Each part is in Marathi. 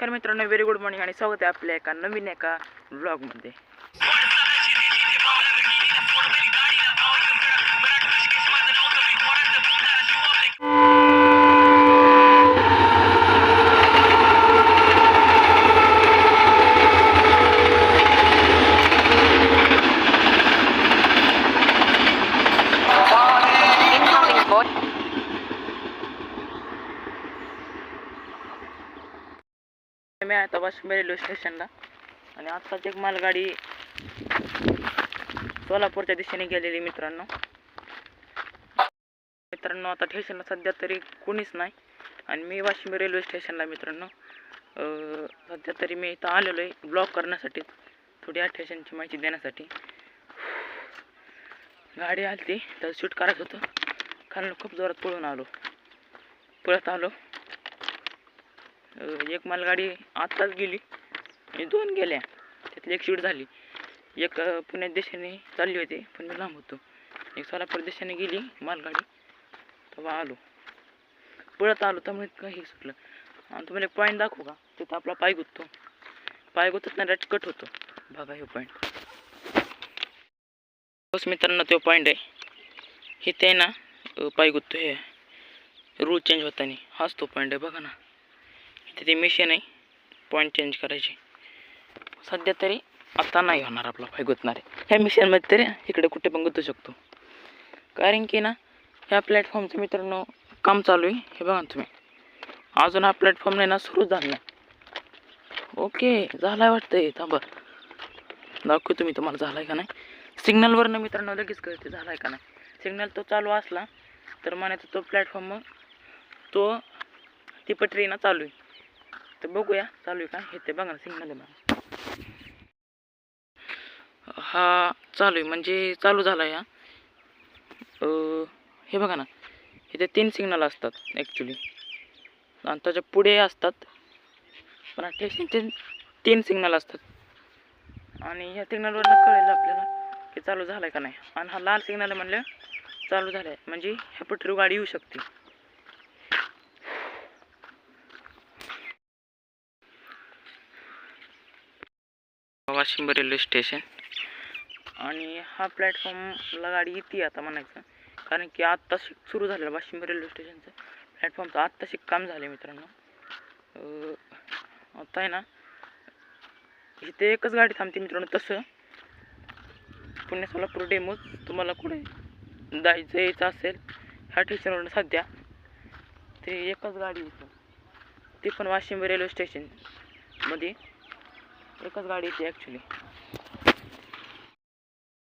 नमस्कार मित्रांनो व्हेरी गुड मॉर्निंग आणि स्वागत आहे आपल्या एका नवीन एका ब्लॉगमध्ये मी आता वाशिम रेल्वे स्टेशनला. आणि आत्ताच एक मालगाडी सोलापूरच्या दिशेने गेलेली मित्रांनो. मित्रांनो आता स्टेशनला सध्या तरी कोणीच नाही. आणि मी वाशिम रेल्वे स्टेशनला मित्रांनो. सध्या तरी मी इथं आलेलो आहे ब्लॉक करण्यासाठी थोडी या स्टेशनची माहिती देण्यासाठी. गाडी आली ती तर शूट करायचं होतं. खालून खूप जोरात पळून आलो. पळत आलो. एक मालगाडी आत्ताच गेली. आणि दोन गेल्या. त्यातली एक शूट झाली. एक पुण्या दिशेने चालली होती पण मी लांब होतो. एक सोलापूर दिशेने गेली मालगाडी. तेव्हा आलो. पळत आलो त्यामुळे काही सुटलं. आणि तुम्हाला एक पॉईंट दाखवू का? तिथं आपला पाय गुततो. पाय गुतत नाही रचकट होतो. बघा हे पॉईंट बस मित्रांनो तो पॉईंट आहे. इथे आहे ना पाय गुततो हे. रूल चेंज होताना. हाच तो पॉईंट आहे. बघा ना. तिथे मिशन आहे. पॉईंट चेंज करायची. सध्या तरी आता नाही होणार आपला पाय गुंतणार आहे. ह्या मिशनमध्ये तरी इकडे कुठे पण गुतू शकतो. कारण की ना ह्या प्लॅटफॉर्मचं मित्रांनो काम चालू आहे. हे बघा तुम्ही. अजून हा प्लॅटफॉर्म नाही ना सुरू झाला नाही. ओके आहे वाटतंय. थांबा. दाखवू तुम्ही तुम्हाला झाला आहे का नाही. सिग्नलवरनं मित्रांनो लगेच कळते झाला आहे का नाही. सिग्नल तो चालू असला तर म्हणायचं तो प्लॅटफॉर्म तो ती पटरी ना चालू आहे. तर बघूया चालू आहे का हे ते बघा ना सिग्नल आहे मला हा चालू आहे म्हणजे चालू झाला या हे बघा ना इथे तीन सिग्नल असतात ॲक्च्युली आणि त्याच्या पुढे असतात पण स्टेशनचे तीन सिग्नल असतात आणि ह्या सिग्नलवरनं कळेल आपल्याला की चालू झालं आहे का नाही आणि हा लाल सिग्नल म्हणलं चालू झालं आहे म्हणजे ह्या पटरी गाडी येऊ शकते वाशिम रेल्वे स्टेशन. आणि हा प्लॅटफॉर्मला गाडी येते आता म्हणायचं. कारण की आत्ता शिक सुरू झालेलं वाशिम रेल्वे स्टेशनचं प्लॅटफॉर्मचं आत्ता शिक काम झालं मित्रांनो. आता आहे ना इथे एकच गाडी थांबते मित्रांनो तसं. पुणे सोलापूर डेमोज तुम्हाला कुठे जायचं यायचं असेल ह्या स्टेशनवरून सध्या ते एकच गाडी येते. ती पण वाशिम रेल्वे स्टेशनमध्ये. एकच गाडी येते ॲक्च्युली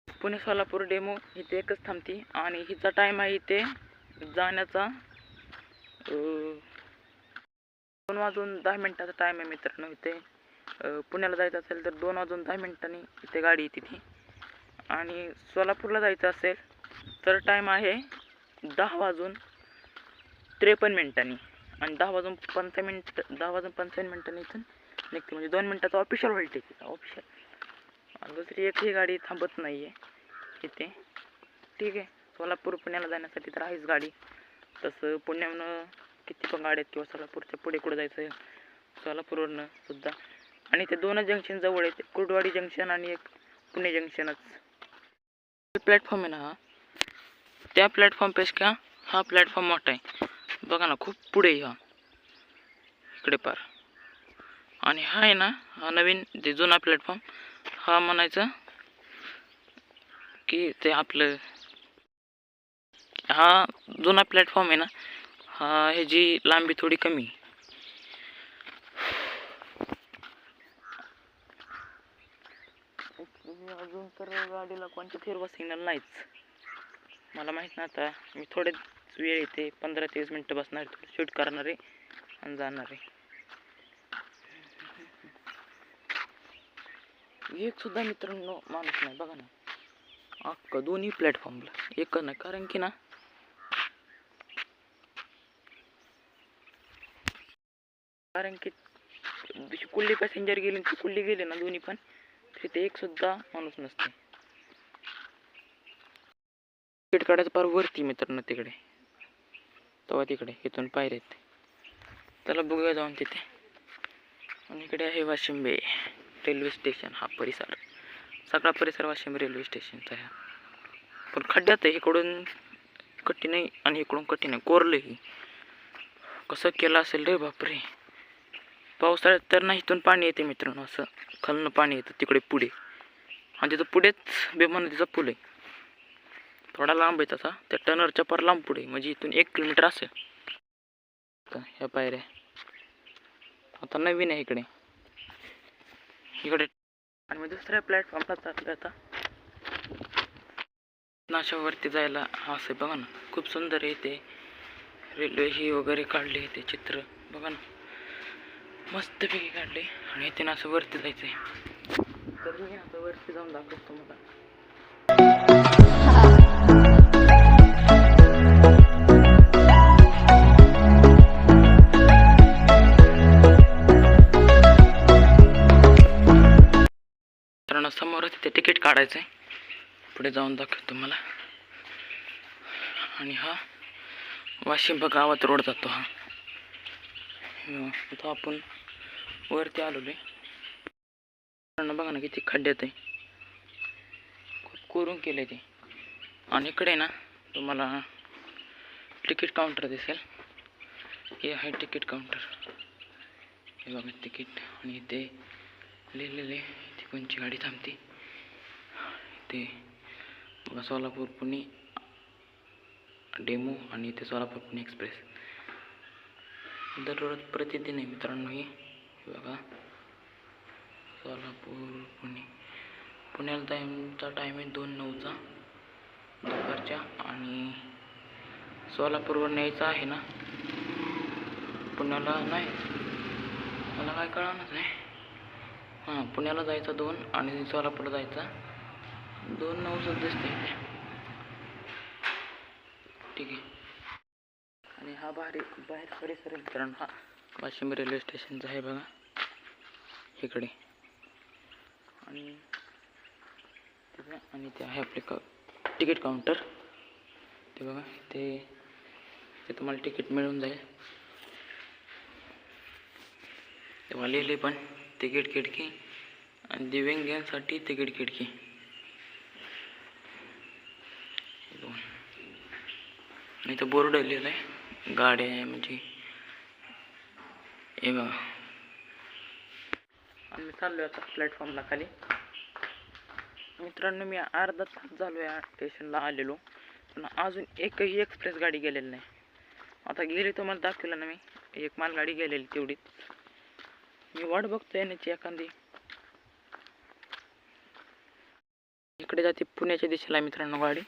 पुणे सोलापूर डेमो इथे एकच थांबते. आणि हिचा टाईम आहे इथे जाण्याचा दोन वाजून दहा मिनटाचा टाईम आहे मित्रांनो इथे. पुण्याला जायचं असेल तर दोन वाजून दहा मिनिटांनी इथे गाडी येते ती. आणि सोलापूरला जायचं असेल तर टाईम आहे दहा वाजून त्रेपन्न मिनिटांनी. आणि दहा वाजून पंचा मिनिट दहा वाजून पंचावन्न मिनिटांनी इथून निघते म्हणजे दोन मिनटाचा ऑफिशियल व्होल्टेज आहे ऑफिशियल दुसरी एकही गाडी थांबत नाही आहे इथे. ठीक आहे. सोलापूर पुण्याला जाण्यासाठी तर आहेच गाडी. तसं पुण्याहून किती पण गाड्या आहेत किंवा सोलापूरच्या पुढे कुठं जायचं आहे सोलापूरवरनं सुद्धा. आणि ते दोनच जंक्शन जवळ आहेत कुर्डवाडी जंक्शन आणि एक पुणे जंक्शनच. प्लॅटफॉर्म आहे ना हा त्या प्लॅटफॉर्मपेक्षा हा प्लॅटफॉर्म मोठा आहे. बघा ना खूप पुढे हा. इकडे पार. आणि हा आहे ना हा नवीन जे जुना प्लॅटफॉर्म. हा म्हणायचं की ते आपलं हा जुना प्लॅटफॉर्म आहे ना हा ह्याची लांबी थोडी कमी. आहे. अजून तर गाडीला कोणत्या फिरवा सिग्नल नाहीच. मला माहीत नाही आता. मी थोडेच वेळ येते पंधरा तेवीस मिनटं बसणार शूट करणार आहे आणि जाणार आहे. एक सुद्धा मित्रांनो माणूस नाही बघा ना. अख्खा दोन्ही प्लॅटफॉर्मला एक नाही कारण की ना कारण की जशी कुल्ली पॅसेंजर गेली ती कुल्ली गेली ना दोन्ही पण तिथे एक सुद्धा माणूस नसते. तिकीट काढायचं फार वरती मित्रांनो तिकडे. तेव्हा तिकडे इथून पायऱ्यात त्याला बघूया जाऊन तिथे. आणि इकडे आहे वाशिंबे रेल्वे स्टेशन हा परिसर. सगळा परिसर वाशिम रेल्वे स्टेशनचा ह्या पण खड्ड्यात आहे इकडून कठीण आहे आणि इकडून कठीण आहे. कोरलंही कसं केलं असेल रे बापरे. पावसाळ्यात तर नाही इथून पाणी येते मित्रांनो असं खालनं पाणी येतं तिकडे पुढे. आणि तिथं पुढेच भीमा नदीचा पूल आहे. थोडा लांब आहे तसा. त्या टनरच्या पार लांब पुढे म्हणजे इथून एक किलोमीटर असेल ह्या पायऱ्या. आता नवीन आहे इकडे. इकडे. आणि मी दुसऱ्या प्लॅटफॉर्मला चाललो आता. नाशावरती जायला असं बघा ना. खूप सुंदर आहे ते रेल्वे ही वगैरे काढली ते चित्र बघा ना. मस्तपैकी काढले. आणि इथे ना असं वरती जायचं आहे तर मी आता वरती जाऊन दाखवतो तुम्हाला. समोरच तिकीट काढायचं आहे पुढे जाऊन दाखवतो तुम्हाला. आणि हा वाशिंब गावात रोड जातो हा. तो आपण वरती आलेलो आहे. बघा ना किती खड्ड्यात आहे खूप कोरून केलं ते. आणि इकडे ना तुम्हाला तिकीट काउंटर दिसेल. हे आहे तिकीट काउंटर हे बघा तिकीट आणि इथे लिहिलेले इथे कोणची गाडी थांबते. ते. बघा सोलापूर पुणे डेमो आणि इथे सोलापूर पुणे एक्सप्रेस. दररोज प्रतिदिन आहे मित्रांनो हे. बघा सोलापूर पुणे. पुण्याला टाईमचा टाईम आहे दोन नऊचा. दुपारच्या आणि सोलापूरवर न्यायचं आहे ना? पुण्याला नाही. मला काय कळणार नाही. हां पुण्याला जायचं दोन आणि सोलापूरला जायचं. दोन नऊ दिसते ठीक आहे. आणि हा बाहेर बाहेर परिसर आहे मित्रांनो. हा वाशिम रेल्वे स्टेशनचा आहे बघा. इकडे. आणि आणि ते आहे आपले का तिकीट काउंटर. ते बघा ते ते तुम्हाला तिकीट मिळून जाईल. तेव्हा लिहिले पण तिकीट खिडकी. आणि दिव्यांगांसाठी तिकीट खिडकी हे दोन आणि इथं बोर्ड लिहिलं आहे. गाड्या आहे म्हणजे. हे बघा. आम्ही चाललो आता प्लॅटफॉर्मला खाली. मित्रांनो मी अर्धा तास झालो या स्टेशनला आलेलो. पण अजून एकही एक्सप्रेस गाडी गेलेली नाही. आता गेली तुम्हाला दाखवलं ना मी. एक मालगाडी गेलेली तेवढीच मी वाट बघतोय येण्याची एखादी. इकडे जाते पुण्याच्या दिशेला मित्रांनो गाडी.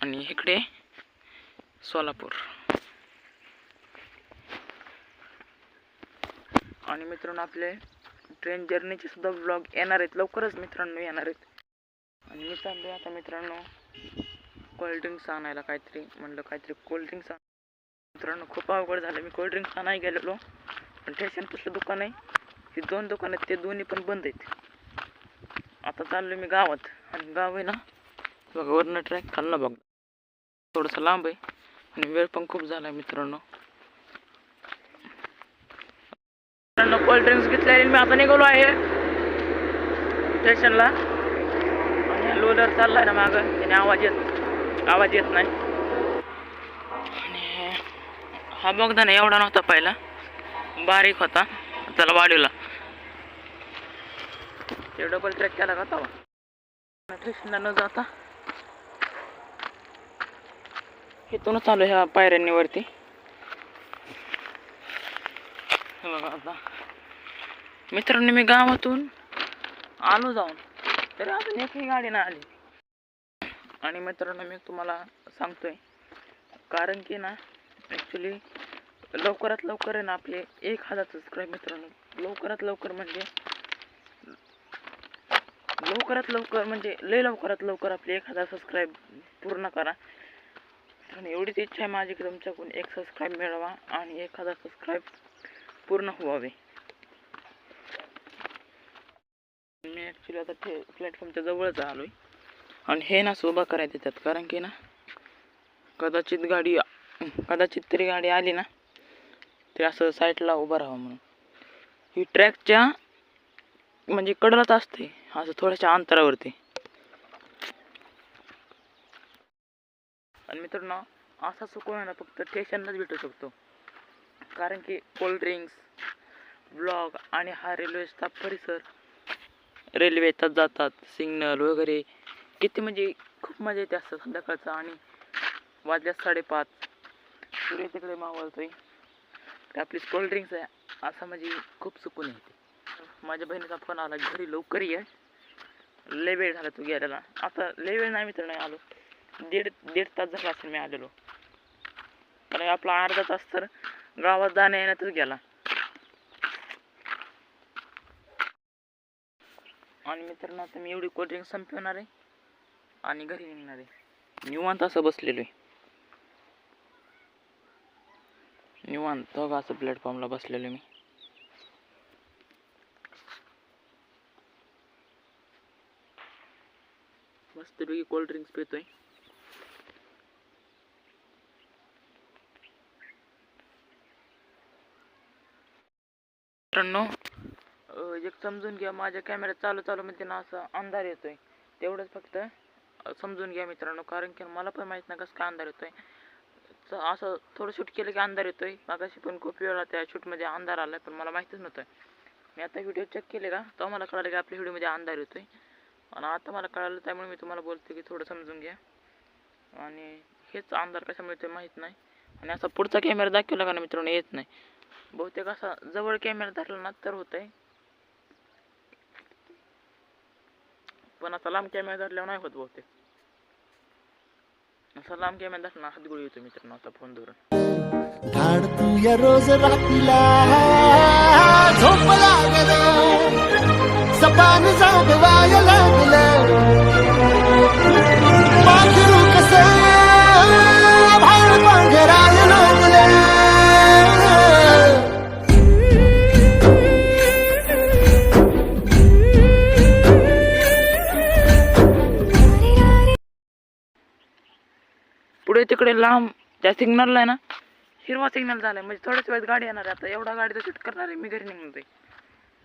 आणि इकडे सोलापूर. आणि मित्रांनो आपले ट्रेन जर्नीचे सुद्धा ब्लॉग येणार आहेत. लवकरच मित्रांनो येणार आहेत. आणि मी चाललोय आता मित्रांनो कोल्ड्रिंक्स आणायला काहीतरी म्हणलं काहीतरी कोल्ड्रिंक्स आण. मित्रांनो खूप अवघड झालं. मी कोल्ड्रिंक्स आणाय गेलेलो. पण ठेशन कसलं दुकान आहे? हे दोन दुकान आहेत ते दोन्ही पण बंद आहेत. आता चाललोय मी गावात. आणि गाव आहे ना बघा वरनं ट्रॅक खाल्लं बघ. थोडंसं लांब आहे. आणि वेळ पण खूप झाला मित्रांनो. मित्रांनो मित्रांनो कोल्ड्रिंक्स घेतलेले मी आता निघालो आहे स्टेशनला आणि लोलर चाललाय ना मागं. त्याने आवाज येत आवाज येत नाही. आणि हा बघदा नाही एवढा नव्हता पहिला. बारीक होता. त्याला वाढवला ते डबल ट्रॅक केला का तो स्टेशनला न जाता. इथूनच चालू ह्या पायऱ्यांनी वरती बघा आता. मित्रांनो मी गावातून आलो जाऊन तरी अजून एकही गाडी नाही आली. आणि मित्रांनो मी तुम्हाला सांगतोय कारण की ना ॲक्च्युली लवकरात लवकर आहे ना आपले एक हजार सबस्क्राईब मित्रांनो. लवकरात लवकर म्हणजे लवकरात लवकर म्हणजे लय लवकरात लवकर आपले एक हजार सबस्क्राईब पूर्ण करा. आणि एवढीच इच्छा आहे माझी की तुमच्याकडून एक सबस्क्राईब मिळवा आणि एखादा सबस्क्राईब पूर्ण व्हावे. मी ॲक्च्युली आता ते प्लॅटफॉर्मच्या जवळच आलो आहे आणि हे ना उभा करायचं त्यात कारण की ना कदाचित गाडी कदाचित तरी गाडी आली ना ते असं साईडला उभं राहावं म्हणून. ही ट्रॅकच्या म्हणजे कडलाच असते. असं थोड्याशा अंतरावरती. आणि मित्रांनो असा सुकून आहे ना फक्त स्टेशनलाच भेटू शकतो. कारण की कोल्ड्रिंक्स ब्लॉग आणि हा रेल्वेचा परिसर रेल्वे येतात जातात सिग्नल वगैरे किती म्हणजे खूप मजा येते असतं संध्याकाळचं. आणि वाजल्या साडेपाच सूर्य तिकडे मावळतोय. तर आपली कोल्ड्रिंक्स आहे असं म्हणजे खूप सुकून येते. माझ्या बहिणीचा फोन आला घरी लवकर ये. लय वेळ झाला तू गेलेला. आता लय वेळ नाही मित्र नाही आलो. दीड दीड तास झाला असेल मी आलेलो. कारण आपला अर्धा तास तर गावात जाण्या येण्यातच गेला. आणि मित्रांनो आता मी एवढी कोल्ड्रिंक संपवणार आहे आणि घरी निघणार आहे. निवांत असं बसलेलो आहे. निवांत असं प्लॅटफॉर्मला बसलेलो मी. मस्तपैकी कोल्ड ड्रिंक्स पितोय. मित्रांनो. एक समजून घ्या माझ्या कॅमेरा चालू चालू मध्ये ना असं अंधार येतोय. तेवढंच फक्त समजून घ्या मित्रांनो कारण की मला पण माहीत नाही कसं काय अंधार येतोय. च- असं थोडं शूट केलं की अंधार येतोय. मागाशी पण खूप वेळा त्या शूटमध्ये अंधार आलाय पण मला माहितीच नव्हतं. मी आता व्हिडिओ चेक केले का तेव्हा मला कळालं की आपल्या व्हिडिओमध्ये अंधार येतोय. आणि आता मला कळालं त्यामुळे मी तुम्हाला बोलतो की थोडं समजून घ्या. आणि हेच अंधार कशामुळे ते माहीत नाही. आणि असा पुढचा कॅमेरा दाखवला का ना मित्रांनो येत नाही. बहुतेक असा जवळ कॅमेरा धरला ना तर होत आहे पण असा लांब कॅमेरा धरल्यावर नाही होत बहुतेक. असा लांब कॅमेरा धरला हात गोळी येतो मित्रांनो आता फोन धरून. धाड तू या रोज रात्रीला झोप लागलं. सपान जागवाय लागलं. तिकडे लांब त्या सिग्नलला आहे ना हिरवा सिग्नल झालाय. म्हणजे थोड्याच वेळात गाडी येणार आहे आता. एवढा गाडी तर शूट करणार आहे मी घरी निघतोय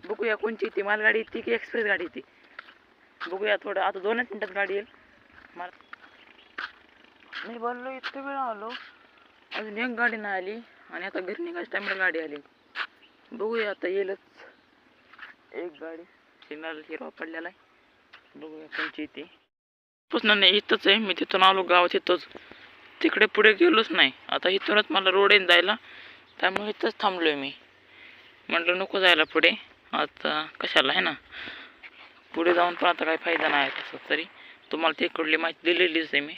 बघूया कोणची येते. मालगाडी येते की एक्सप्रेस गाडी येते? बघूया थोडं. आता दोनच मिनटात गाडी येईल. मला मी बोललो इतकं वेळ आलो. अजून एक गाडी नाही आली. आणि आता घरी निघायच्या टायमाला गाडी आली. बघूया आता येईलच. एक गाडी. सिग्नल हिरवा पडलेला आहे. बघूया कोणची येते. पुसणार नाही इथंच आहे. मी तिथून आलो गावात तिथंच तिकडे पुढे गेलोच नाही. आता इथूनच मला रोड येईन जायला. त्यामुळे इथंच थांबलोय मी. म्हटलं नको जायला पुढे. आता कशाला आहे ना? पुढे जाऊन पण आता काही फायदा नाही तसं तरी. तुम्हाला तिकडली माहिती दिलेलीच आहे मी.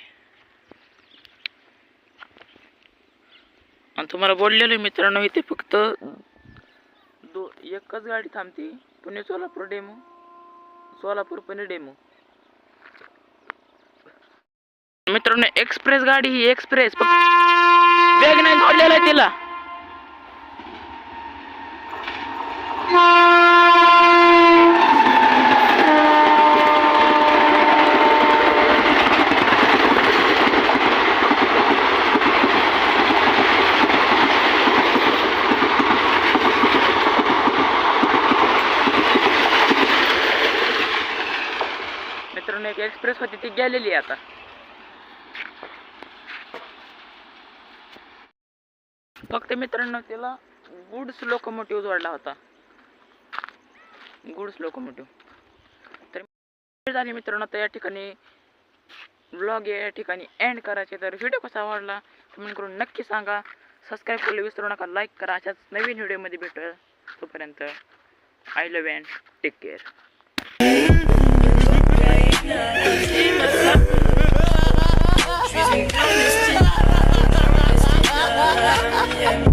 आणि तुम्हाला बोललेलो आहे मित्रांनो इथे फक्त दो एकच गाडी थांबते. पुणे सोलापूर डेमो. सोलापूर पुणे डेमो. मित्रांनो एक्सप्रेस गाडी ही एक्सप्रेस वेग नाही जोडलेला तिला. एक एक्सप्रेस होती, ती गेलेली आता. फक्त मित्रांनो त्याला गुड्स लोकोमोटिव्ह जोडला होता. Goods locomotive. तर झाली मित्रांनो तर या ठिकाणी ब्लॉग या ठिकाणी एंड करायचे. तर व्हिडिओ कसा आवडला कमेंट करून नक्की सांगा. सबस्क्राईब करायला विसरू नका लाईक करा. अशाच नवीन व्हिडिओमध्ये भेटूया तोपर्यंत. I love and take care 哈哈哈哈哈